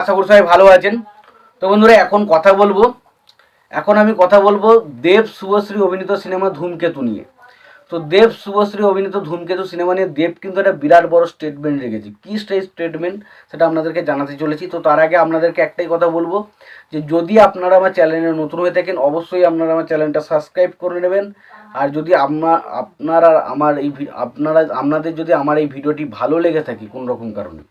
আশা করি সবাই ভালো আছেন। তো বন্ধুরা, এখন কথা বলব। এখন আমি কথা বলব দেব শুভশ্রী অভিনীত সিনেমা ধূমকেতু নিয়ে। তো দেব শুভশ্রী অভিনীত ধূমকেতু সিনেমা নিয়ে দেব কিন্তু একটা বিরাট বড় স্টেটমেন্ট রেখেছে। কী সেই স্টেটমেন্ট সেটা আপনাদেরকে জানাতে চলেছি। তো তার আগে আপনাদেরকে একটাই কথা বলব, যে যদি আপনারা আমার চ্যানেলে নতুন হয়ে থাকেন, অবশ্যই আপনারা আমার চ্যানেলটা সাবস্ক্রাইব করে নেবেন। আর যদি আপনার আপনারা আমার এই আপনারা, আপনাদের যদি আমার এই ভিডিওটি ভালো লেগে থাকে কোন রকম কারণে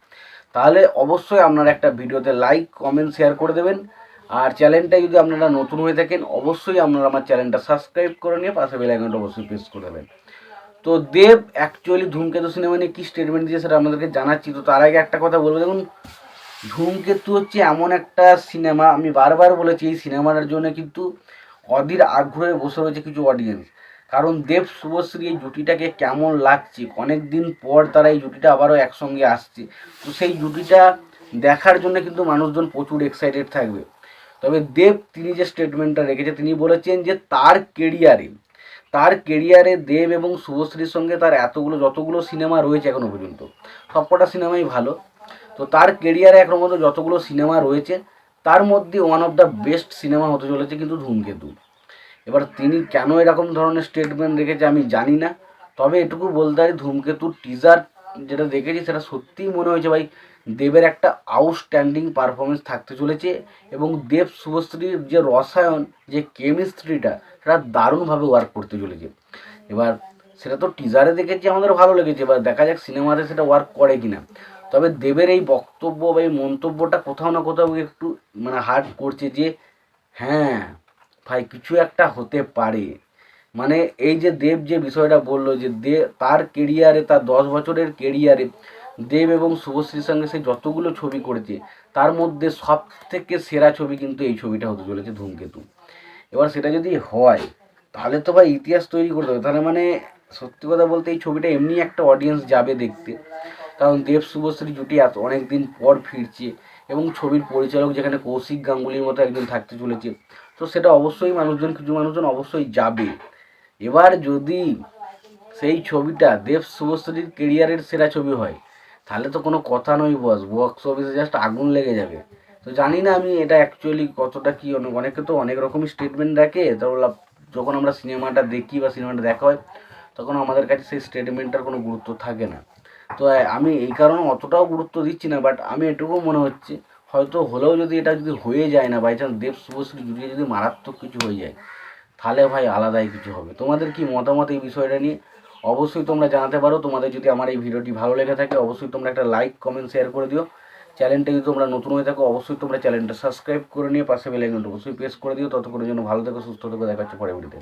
তাহলে অবশ্যই আপনারা একটা ভিডিওতে লাইক কমেন্ট শেয়ার করে দেবেন। আর চ্যানেলটা যদি আপনারা নতুন হয়ে থাকেন, অবশ্যই আপনারা আমার চ্যানেলটা সাবস্ক্রাইব করে নিয়ে পাশে বেল আইকনটা অবশ্যই প্রেস করে দেবেন। তো দেব অ্যাকচুয়ালি ধূমকেতু সিনেমা নিয়ে কী স্টেটমেন্ট দিয়েছে সেটা আপনাদেরকে জানাচ্ছি। তো তার আগে একটা কথা বলব, দেখুন, ধূমকেতু হচ্ছে এমন একটা সিনেমা আমি বারবার বলেছি এই সিনেমাটার জন্য কিন্তু অধীর আগ্রহে বসে রয়েছে কিছু অডিয়েন্স কারণ দেব শুভশ্রী এই জুটিটাকে কেমন লাগছে? অনেক দিন পর তারা এই জুটিটা আবারও একসঙ্গে আসছে। তো সেই জুটিটা দেখার জন্য কিন্তু মানুষজন প্রচুর এক্সাইটেড থাকবে। তবে দেব তিনি যে স্টেটমেন্টটা রেখেছে, তিনি বলেছেন যে তার কেরিয়ারে তার কেরিয়ারে দেব এবং শুভশ্রীর সঙ্গে তার এতগুলো, যতগুলো সিনেমা রয়েছে এখনও পর্যন্ত, সবকটা সিনেমাই ভালো। তো তার কেরিয়ারে এখনও পর্যন্ত যতগুলো সিনেমা রয়েছে, তার মধ্যে one of the best cinema হতে চলেছে কিন্তু ধূমকেতু। এবার তিনি কেন এরকম ধরনের স্টেটমেন্ট রেখেছে আমি জানি না। তবে এটুকু বলতে পারি, ধূমকেতুর টিজার যেটা দেখেছি সেটা সত্যিই মনে হয়েছে ভাই, দেবের একটা আউটস্ট্যান্ডিং পারফরমেন্স থাকতে চলেছে এবং দেব শুভশ্রীর যে রসায়ন, যে কেমিস্ট্রিটা সেটা দারুণভাবে ওয়ার্ক করতে চলেছে। এবার সেটা তো টিজারে দেখেছি আমাদের ভালো লেগেছে, এবার দেখা যাক সিনেমাতে সেটা ওয়ার্ক করে কি না তবে দেবের এই বক্তব্য বা এই মন্তব্যটা কোথাও না কোথাও একটু মানে হার্ট করছে যে হ্যাঁ ভাই, কিছু একটা হতে পারে। মানে এই যে দেব যে বিষয়টা বলল যে দে, তার কেরিয়ারে তার দশ বছরের কেরিয়ারে দেব এবং শুভশ্রীর সঙ্গে সে যতগুলো ছবি করেছে, তার মধ্যে সব থেকে সেরা ছবি কিন্তু এই ছবিটা হতে চলেছে ধূমকেতু। এবার সেটা যদি হয়, তাহলে তো ভাই ইতিহাস তৈরি করতে হবে। তাহলে মানে সত্যি কথা বলতে এই ছবিটা এমনি একটা অডিয়েন্স যাবে দেখতে। কারণ দেব, শুভশ্রী জুটি এত অনেক দিন পর ফিরছে এবং ছবির পরিচালক যেখানে কৌশিক গাঙ্গুলির মতো একজন থাকতে চলেছে তো সেটা অবশ্যই মানুষজন, কিছু মানুষজন অবশ্যই যাবে। এবার যদি সেই ছবিটা দেব শুভশ্রীর কেরিয়ারের সেরা ছবি হয়, তাহলে তো কোনো কথা নয় বস বক্স অফিসে জাস্ট আগুন লেগে যাবে। তো জানি না আমি এটা অ্যাকচুয়ালি কতটা কি অনেক, অনেকে তো অনেক রকমই স্টেটমেন্ট রাখে। তো যখন আমরা সিনেমাটা দেখি বা সিনেমাটা দেখা হয়, তখন আমাদের কাছে সেই স্টেটমেন্টটার কোনো গুরুত্ব থাকে না। তো আমি এই কারণে অতটাও গুরুত্ব দিচ্ছি না বাট আমি এটুকু মনে হচ্ছে হয়তো হলেও যদি এটা যদি হয়ে যায় না বাই চান্স দেব শুভশ্রী জুড়িয়ে যদি মারাত্মক কিছু হয়ে যায়, তাহলে ভাই আলাদাই কিছু হবে। তোমাদের কি মতামত এই বিষয়টা নিয়ে? অবশ্যই তোমরা জানাতে পারো। তোমাদের যদি আমার এই ভিডিওটি ভালো লেগে থাকে, অবশ্যই তোমরা একটা লাইক কমেন্ট শেয়ার করে দিও। চ্যানেলটা যদি তোমরা নতুন হয়ে থাকো, অবশ্যই তোমরা চ্যানেলটা সাবস্ক্রাইব করে নিয়ে পাশে বেল আইকনটা অবশ্যই প্রেস করে দিও। ততক্ষণের জন্য ভালো থেকো, সুস্থ থেকো, দেখা হচ্ছে পরে ভিডিওতে।